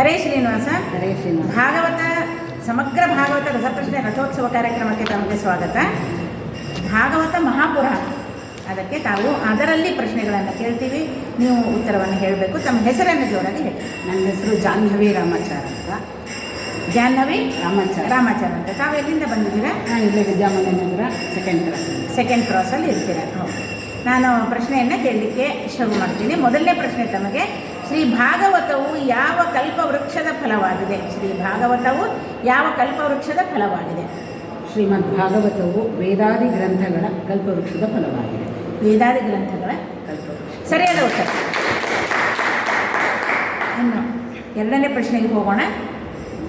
ಹರೇ ಶ್ರೀನಿವಾಸ. ಹರೇ ಶ್ರೀನಿವಾಸ. ಭಾಗವತ ಸಮಗ್ರ ಭಾಗವತ ರಸಪ್ರಶ್ನೆ ರಥೋತ್ಸವ ಕಾರ್ಯಕ್ರಮಕ್ಕೆ ತಮಗೆ ಸ್ವಾಗತ. ಭಾಗವತ ಮಹಾಪುರ. ಅದಕ್ಕೆ ತಾವು ಅದರಲ್ಲಿ ಪ್ರಶ್ನೆಗಳನ್ನು ಕೇಳ್ತೀವಿ. ನೀವು ಉತ್ತರವನ್ನು ಹೇಳಬೇಕು. ತಮ್ಮ ಹೆಸರನ್ನು ಜೋರಾಗಿ ಹೇಳಿ. ನನ್ನ ಹೆಸರು ಜಾಹ್ನವಿ ರಾಮಾಚಾರ ಅಂತ. ಜಾಹ್ನವಿ ರಾಮಾಚಾರ. ರಾಮಾಚಾರ ಅಂತ. ತಾವು ಎಲ್ಲಿಂದ ಬಂದಿದ್ದೀರಾ? ನಾನು ಇಲ್ಲಿ ವಿದ್ಯಾಮಂದಿರ ಸೆಕೆಂಡ್ ಕ್ರಾಸ್ ಸೆಕೆಂಡ್ ಕ್ರಾಸಲ್ಲಿ ಇರ್ತೀರಾ? ಹೌದು. ನಾನು ಪ್ರಶ್ನೆಯನ್ನು ಕೇಳಲಿಕ್ಕೆ ಶುರು ಮಾಡ್ತೀನಿ. ಮೊದಲನೇ ಪ್ರಶ್ನೆ ತಮಗೆ ಶ್ರೀ ಭಾಗವತವು ಯಾವ ಕಲ್ಪವೃಕ್ಷದ ಫಲವಾಗಿದೆ? ಶ್ರೀ ಭಾಗವತವು ಯಾವ ಕಲ್ಪವೃಕ್ಷದ ಫಲವಾಗಿದೆ? ಶ್ರೀಮದ್ ಭಾಗವತವು ವೇದಾದಿ ಗ್ರಂಥಗಳ ಕಲ್ಪವೃಕ್ಷದ ಫಲವಾಗಿದೆ. ವೇದಾದಿ ಗ್ರಂಥಗಳ ಕಲ್ಪವೃಕ್ಷ. ಸರಿಯಾದ ಉತ್ತರ. ಇನ್ನು ಎರಡನೇ ಪ್ರಶ್ನೆಗೆ ಹೋಗೋಣ.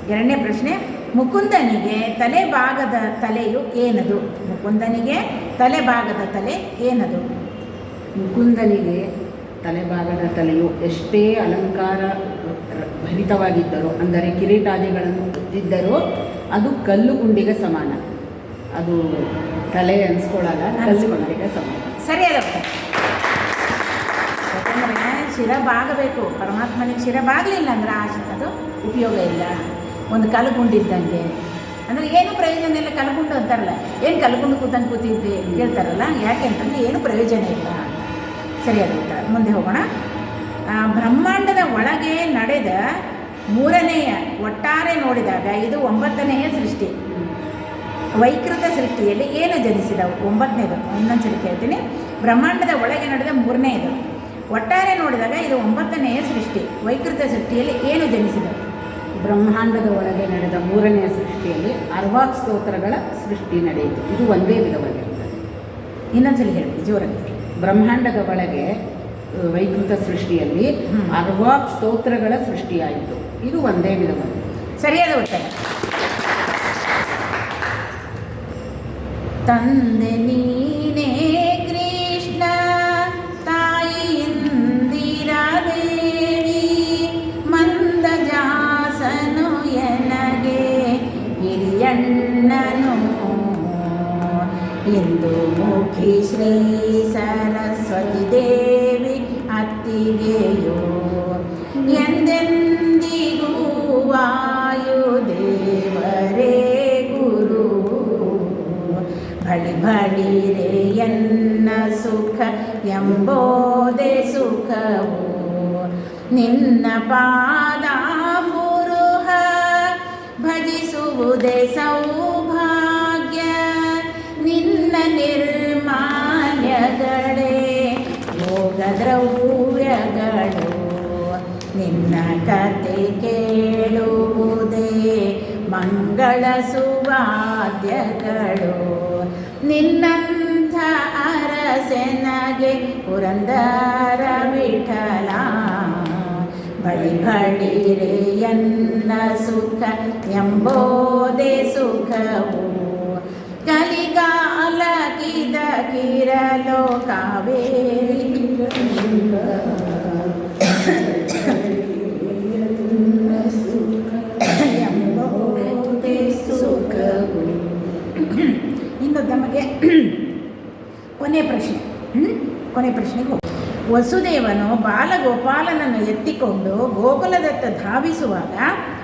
ಎರಡನೇ ಪ್ರಶ್ನೆ ಮುಕುಂದನಿಗೆ ತಲೆ ಭಾಗದ ತಲೆಯು ಏನದು? ಮುಕುಂದನಿಗೆ ತಲೆ ಭಾಗದ ತಲೆ ಏನದು? ಮುಕುಂದನಿಗೆ ತಲೆಭಾಗದ ತಲೆಯು ಎಷ್ಟೇ ಅಲಂಕಾರ ಭರಿತವಾಗಿದ್ದರೂ, ಅಂದರೆ ಕಿರೀಟಾದಿಗಳನ್ನು ಹೊತ್ತಿದ್ದರೂ ಅದು ಕಲ್ಲು ಗುಂಡಿಗೆ ಸಮಾನ. ಅದು ತಲೆ ಅನ್ಸ್ಕೊಳ್ಳಲ್ಲ ಕಲ್ಲು ಗುಂಡಿಗೆ ಸಮಾನ. ಸರಿ ಉತ್ತರ ಯಾಕಂದರೆ ಶಿರ ಬಾಗಬೇಕು, ಪರಮಾತ್ಮನಿಗೆ ಶಿರ ಬಾಗಲಿಲ್ಲ ಅಂದ್ರೆ ಆ ಅದು ಉಪಯೋಗ ಇಲ್ಲ. ಒಂದು ಕಲ್ಗುಂಡಿದ್ದಂಗೆ ಅಂದರೆ ಏನು ಪ್ರಯೋಜನ ಇಲ್ಲ ಕಲ್ಗುಂಡು ಅಂತಾರಲ್ಲ. ಏನು ಕಲ್ಗುಂಡು ಕೂತಂಗೆ ಕೂತಿದ್ದೆ ಹೇಳ್ತಾರಲ್ಲ ಯಾಕೆ ಅಂತಂದರೆ ಏನು ಪ್ರಯೋಜನ ಇಲ್ಲ. ಉತ್ತರ ಮುಂದೆ ಹೋಗೋಣ. ಬ್ರಹ್ಮಾಂಡದ ಒಳಗೆ ನಡೆದ ಮೂರನೆಯ ಒಟ್ಟಾರೆ ನೋಡಿದಾಗ ಇದು ಒಂಬತ್ತನೆಯ ಸೃಷ್ಟಿ. ವೈಕೃತ ಸೃಷ್ಟಿಯಲ್ಲಿ ಏನು ಜನಿಸಿದವು? ಒಂಬತ್ತನೇದು ಇನ್ನೊಂದ್ಸರಿ ಕೇಳ್ತೀನಿ. ಬ್ರಹ್ಮಾಂಡದ ಒಳಗೆ ನಡೆದ ಮೂರನೆಯದು. ಒಟ್ಟಾರೆ ನೋಡಿದಾಗ ಇದು ಒಂಬತ್ತನೆಯ ಸೃಷ್ಟಿ. ವೈಕೃತ ಸೃಷ್ಟಿಯಲ್ಲಿ ಏನು ಜನಿಸಿದವು? ಬ್ರಹ್ಮಾಂಡದ ಒಳಗೆ ನಡೆದ ಮೂರನೆಯ ಸೃಷ್ಟಿಯಲ್ಲಿ ಅರ್ವಾಕ್ ಸ್ತೋತ್ರಗಳ ಸೃಷ್ಟಿ ನಡೆಯಿತು. ಇದು ಒಂದೇ ವಿಧವಾಗಿರುತ್ತದೆ. ಇನ್ನೊಂದ್ಸಲಿ ಹೇಳಿ ಜೋರಾಗಿ. ಬ್ರಹ್ಮಾಂಡದ ಒಳಗೆ ವೈಕೃತ ಸೃಷ್ಟಿಯಲ್ಲಿ. ಅರ್ವಾಕ್ ಸ್ತೋತ್ರಗಳ ಸೃಷ್ಟಿಯಾಯಿತು. ಇದು ಒಂದೇ ವಿಧವಾಗಿದೆ ಸರಿಯಾದ ಉತ್ತರ. ತಂದೆ ನೀನೇ ಇಂದು ಮುಖಿ ಶ್ರೀ ಸರಸ್ವತಿ ದೇವಿ ಅತ್ತಿಗೆಯೋ. ಎಂದೆಂದಿಗೂ ವಾಯುದೇವರೇ ಗುರು. ಬಳಿ ಬಳಿರೆ ಎನ್ನ ಸುಖ ಎಂಬೋದೆ ಸುಖವು. ನಿನ್ನ ಪಾದ ಭಜಿಸುವುದೇ ಸೌಭಾಗ್ಯ ದ್ರವ್ಯಗಳು ನಿನ್ನ ಕತೆ ಕೇಳುವುದೇ ಮಂಗಳ ಸುವಾದ್ಯಗಳು. ನಿನ್ನಂಥ ಅರಸೆನಗೆ ಪುರಂದರ ವಿಠಲ. ಬಳಿ ಬಳಿರೆ ಎನ್ನ ಸುಖ ಎಂಬೋದೇ ಸುಖವು. ಕಲಿಗಾಲ ಕಿದ ಕಿರಲೋ ಕಾವೇರಿ ನಮಗೆ ಕೊನೆ ಪ್ರಶ್ನೆ? ಕೊನೆ ಪ್ರಶ್ನೆಗೆ ಹೋಗಿ ವಸುದೇವನು ಬಾಲಗೋಪಾಲನನ್ನು ಎತ್ತಿಕೊಂಡು ಗೋಕುಲದತ್ತ ಧಾವಿಸುವಾಗ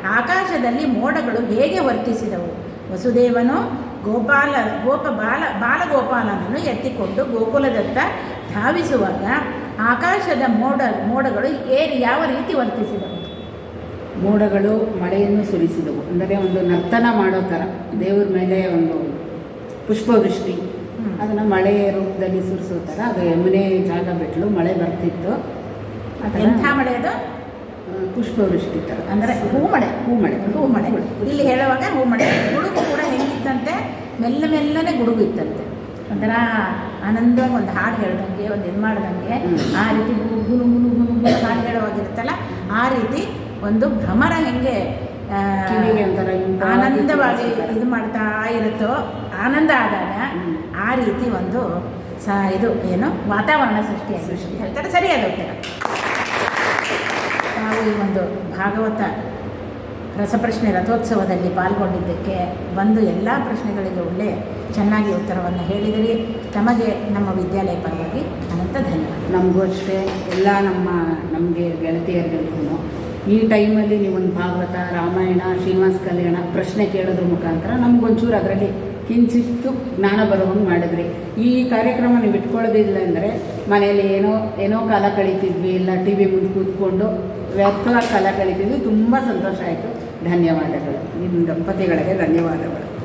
ಆಕಾಶದಲ್ಲಿ ಮೋಡಗಳು ಹೇಗೆ ವರ್ತಿಸಿದವು? ವಸುದೇವನು ಗೋಪಾಲ, ಗೋಪ ಬಾಲ, ಬಾಲಗೋಪಾಲನನ್ನು ಎತ್ತಿಕೊಂಡು ಗೋಕುಲದತ್ತ ಧಾವಿಸುವಾಗ ಆಕಾಶದ ಮೋಡ, ಮೋಡಗಳು ಏರಿ ಯಾವ ರೀತಿ ವರ್ತಿಸಿದವು? ಮೋಡಗಳು ಮಳೆಯನ್ನು ಸುರಿಸಿದವು. ಅಂದರೆ ಒಂದು ನರ್ತನ ಮಾಡೋ ಥರ. ದೇವ್ರ ಮೇಲೆ ಒಂದು ಪುಷ್ಪವೃಷ್ಟಿ. ಅದನ್ನು ಮಳೆ ರೂಪದಲ್ಲಿ ಸುರಿಸೋ ಥರ ಅದು ಯಮುನೆ ಜಾಗ ಬಿಟ್ಟಲು ಮಳೆ ಬರ್ತಿತ್ತು. ಎಂಥ ಮಳೆ ಅದು? ಪುಷ್ಪವೃಷ್ಟಿ ಥರ ಅಂದರೆ ಹೂಮಳೆ. ಹೂಮಳೆ. ಹೂಮಳೆ. ಇಲ್ಲಿ ಹೇಳುವಾಗ ಹೂಮಳೆ. ಗುಡುಗು ಕೂಡ ಹೆಂಗಿತ್ತಂತೆ? ಮೆಲ್ಲ ಮೆಲ್ಲನೆ ಗುಡುಗು ಇತ್ತಂತೆ. ಒಂಥರ ಆನಂದವಾಗಿ ಒಂದು ಹಾಡು ಹೇಳ್ದಂಗೆ ಒಂದು ಇದು ಮಾಡ್ದಂಗೆ. ಆ ರೀತಿ ಗುನು ಗುನು ಗುಲು ಗುಲು ಹಾಡು ಹೇಳುವಾಗಿರುತ್ತಲ್ಲ ಆ ರೀತಿ ಒಂದು ಭ್ರಮರ ಹೆಂಗೆ ಆನಂದವಾಗಿ ಇದು ಮಾಡ್ತಾ ಇರುತ್ತೋ ಆನಂದ ಆದಾಗ ಆ ರೀತಿ ಒಂದು ಸ ಇದು ಏನು ವಾತಾವರಣ ಸೃಷ್ಟಿ ಅಂತ ಹೇಳ್ತಾರೆ. ಸರಿಯಾದ ಉತ್ತರ. ನಾವು ಈ ಒಂದು ಭಾಗವತ ರಸಪ್ರಶ್ನೆ ರಥೋತ್ಸವದಲ್ಲಿ ಪಾಲ್ಗೊಂಡಿದ್ದಕ್ಕೆ ಬಂದು ಎಲ್ಲ ಪ್ರಶ್ನೆಗಳಿಗೆ ಒಳ್ಳೆ ಚೆನ್ನಾಗಿ ಉತ್ತರವನ್ನು ಹೇಳಿದಿರಿ. ತಮಗೆ ನಮ್ಮ ವಿದ್ಯಾಲಯ ಪರವಾಗಿ ಅನಂತ ಧನ್ಯವಾದ. ನಮಗೂ ಅಷ್ಟೇ. ಎಲ್ಲ ನಮ್ಮ ನಮಗೆ ಗೆಳತಿಯರಿಗೂ ಈ ಟೈಮಲ್ಲಿ ನೀವೊಂದು ಭಾಗವತ ರಾಮಾಯಣ ಶ್ರೀನಿವಾಸ ಕಲ್ಯಾಣ ಪ್ರಶ್ನೆ ಕೇಳೋದ್ರ ಮುಖಾಂತರ ನಮಗೊಂಚೂರು ಅದರಲ್ಲಿ ಕಿಂಚಿತ್ತು ಜ್ಞಾನ ಬರುವಂಗೆ ಮಾಡಿದ್ರಿ. ಈ ಕಾರ್ಯಕ್ರಮ ನೀವು ಇಟ್ಕೊಳ್ಳೋದಿಲ್ಲ ಅಂದರೆ ಮನೆಯಲ್ಲಿ ಏನೋ ಏನೋ ಕಾಲ ಕಳೀತಿದ್ವಿ, ಇಲ್ಲ ಟಿ ವಿ ಮುಂದೆ ಕೂತ್ಕೊಂಡು ವ್ಯರ್ಥವಾಗಿ ಕಾಲ ಕಳೀತಿದ್ವಿ, ತುಂಬ ಸಂತೋಷ ಆಯಿತು. ಧನ್ಯವಾದಗಳು. ನಿಮ್ಮ ದಂಪತಿಗಳಿಗೆ ಧನ್ಯವಾದಗಳು.